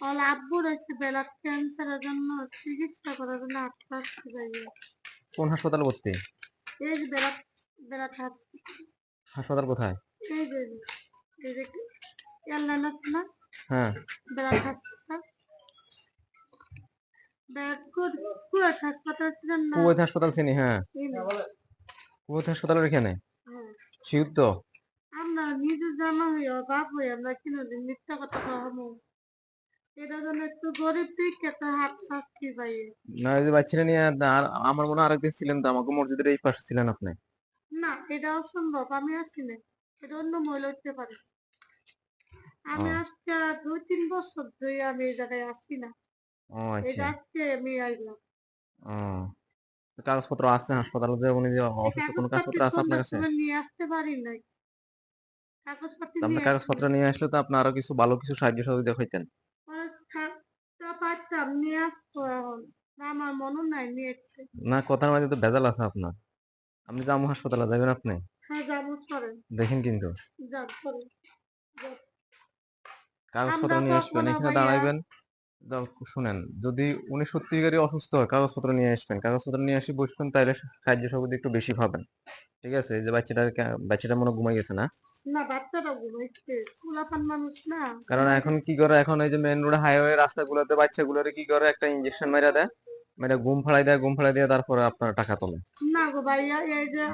ওর আব্বুর হচ্ছে ব্লাড ক্যান্সারের জন্য চিকিৎসা করার জন্য আটটা যাইয়ে কোন হাসপাতালে ভর্তি? এই যে ব্লাড ব্লাড হাসপাতাল কোথায়? এই যে এই যে এয়ারলাইন না? হ্যাঁ। ব্লাড হাসপাতাল। ব্লাড কুড কুয়েট হাসপাতাল ছিলেন না? কুয়েত হাসপাতাল চিনি হ্যাঁ। কুয়েত হাসপাতালের এখানে? হ্যাঁ। শিউর তো? আমরা নিজে জানা ও বাপ হই আমরা কিনোদিন মিথ্যা কথা কহমু এটা জন্য একটু গরিব দিকে তো হাত পাচ্ছি ভাই না ওই যে বাচ্চাটা নিয়ে আর আমার মনে হয় আরেকদিন ছিলেন তো আমাকে মসজিদের এই পাশে ছিলেন আপনি। না এটা অসম্ভব আমি আসি না এটা অন্য মহিলা হতে পারে। আমি ও। আজকে দুই তিন বছর ধরে আমি এই জায়গায় আসি না। ও আচ্ছা। আজকে আমি আইলাম। ও কাগজপত্র আছে হাসপাতালে যে উনি যে অসুস্থ কোনো কাগজপত্র আছে আপনার কাছে? নিয়ে আসতে পারি নাই। কাগজপাতি আপনি কাগজপত্র নিয়ে আসলে তো আপনি আরও কিছু ভালো কিছু সাহায্য সহযোগিতা হইতেন নিয়ে আসতো এখন না, আমার মনে নাই নিয়ে না কথার মাঝে তো ভেজাল আছে আপনার। আপনি জামু হাসপাতালে যাবেন আপনি? হ্যাঁ যাব করেন। দেখেন কিন্তু। কাগজপত্র নিয়ে আসবেন এখানে দাঁড়াইবেন। শুনেন যদি উনি সত্যিকারই অসুস্থ হয় কাগজপত্র নিয়ে আসবেন। কাগজপত্র নিয়ে আসি বসবেন তাইলে সাহায্য সহযোগিতা একটু বেশি পাবেন। ঠিক আছে এই যে বাচ্চাটা বাচ্চাটা মনে ঘুমাই গেছে না? না বাচ্চাটা ঘুমাইছে পোলাপান মানুষ না। কারণ এখন কি করে এখন এই যে মেন রোড হাইওয়ে রাস্তাগুলোতে বাচ্চাগুলোরে কি করে একটা ইঞ্জেকশন মেরা দেয় মেরে ঘুম ফাড়াই দেয় ঘুম ফাড়াই দিয়ে তারপরে আপনার টাকা তোলে। না গো ভাইয়া এই যে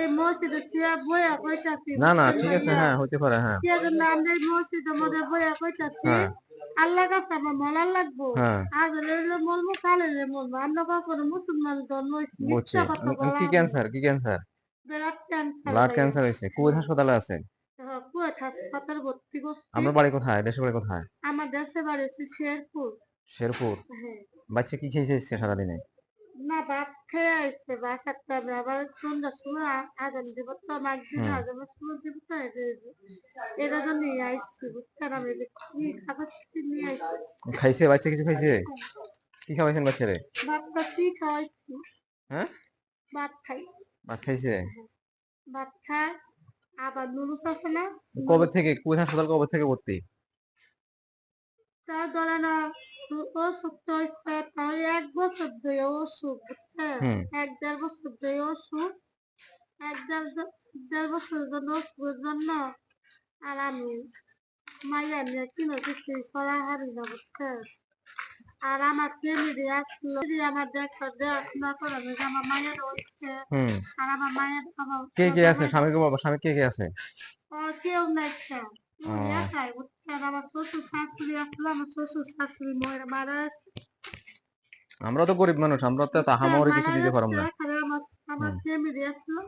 এই মসজিদে চেয়া বইয়া কইতাছি। না না ঠিক আছে হ্যাঁ হতে পারে হ্যাঁ। চেয়া জন্য আমরা এই মসজিদের মধ্যে বইয়া কইতাছি হ্যাঁ। আল্লাহ কাছে আমার মলার লাগবো। হ্যাঁ। আজ রেলে মলবো কালে রে মলবো। আমরা কখনো মুসলমান মিথ্যা কি ক্যান্সার কি ক্যান্সার ব্লাড ক্যান্সার হয়েছে। কুয়েত হাসপাতালে আছে? কুয়েট হাসপাতাল ভর্তি করছি। আপনার বাড়ি কোথায়? দেশের বাড়ি কোথায়? আমার দেশের বাড়ি হচ্ছে শেরপুর। শেরপুর? হ্যাঁ। বাচ্চা কি খেয়েছে এসছে সারাদিনে? না ভাত খেয়ে আসছে। বাসাটা আবার সন্ধ্যার সময় আজান দিব তো। আজানের সময় দিব তো এরা জন্য আইসছি বুঝছেন? আমি কি খাবার নিয়ে আইসছি খাইছে? বাচ্চা কিছু খাইছে? কি খাওয়াইছেন বাচ্চারে? ভাতটা কি খাওয়াইছি? হ্যাঁ? ভাত খাই। ভাত খাইছে? খাই আবার নুডলস আছে না? কবে থেকে কুয়েত হাসপাতাল কবে থেকে ভর্তি? তার ধরে না তো হইছে তাই এক বছর ধরে হুম। এক দেড় বছর ধরে ওষুধ এক দেড় বছরের জন্য ওষুধের জন্য আর আমি মাইয়া নিয়ে কিনে কিছু করা হারি না বুঝছেন? আর আমার ফ্যামিলি আসলো আমার দেখা দেখাশোনা করে যে আমার মায়ের হচ্ছে। আর আমার মায়ের আমার কে কে আছে? স্বামী কে বাবা স্বামী কে কে আছে? কেউ নাই আমার শ্বশুর শাশুড়ি আসলো আমার শ্বশুর শাশুড়ি মরে মারা। আমরা তো গরিব মানুষ আমরা তো তাহামরে কিছু দিতে পারব না। আমার। ফ্যামিলি আসলো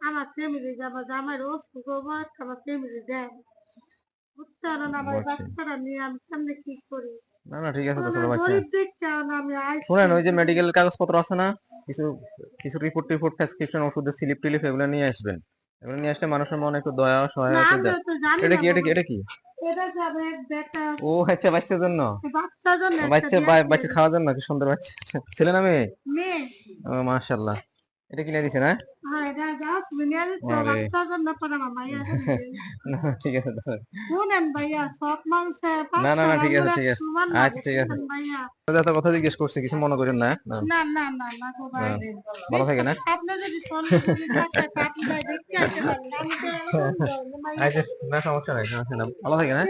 আমার ফ্যামিলি যাব আমার জামাই অসুখ আমার ফ্যামিলি দেয় বুঝতে পারো না আমার বাচ্চারা নিয়ে আমি সামনে কি করি? না না ঠিক আছে তো বাচ্চা। শুনেন ওই যে মেডিকেল কাগজপত্র আছে না কিছু কিছু রিপোর্ট টিপোর্ট প্রেসক্রিপশন ওষুধের স্লিপ টিলিপ এগুলো নিয়ে আসবেন। এগুলো নিয়ে আসলে মানুষের মনে একটু দয়া সহায়তা দেয়। এটা কি এটা কি এটা কি? ও আচ্ছা বাচ্চার জন্য। বাচ্চা। বাচ্চা খাওয়ার জন্য কি সুন্দর বাচ্চা। ছেলে না মেয়ে? মাশাআল্লাহ। এটা কিনে দিছে না? হ্যাঁ ইয়া ঠিক আছে না, না, না, ঠিক আছে, ঠিক আছে। আচ্ছা, ঠিক আছে। কথা জিজ্ঞেস করছি কিছু মনে করেন না না, ভালো থাকে না। আচ্ছা সমস্যা নাই সমস্যা নাই ভালো থাকে না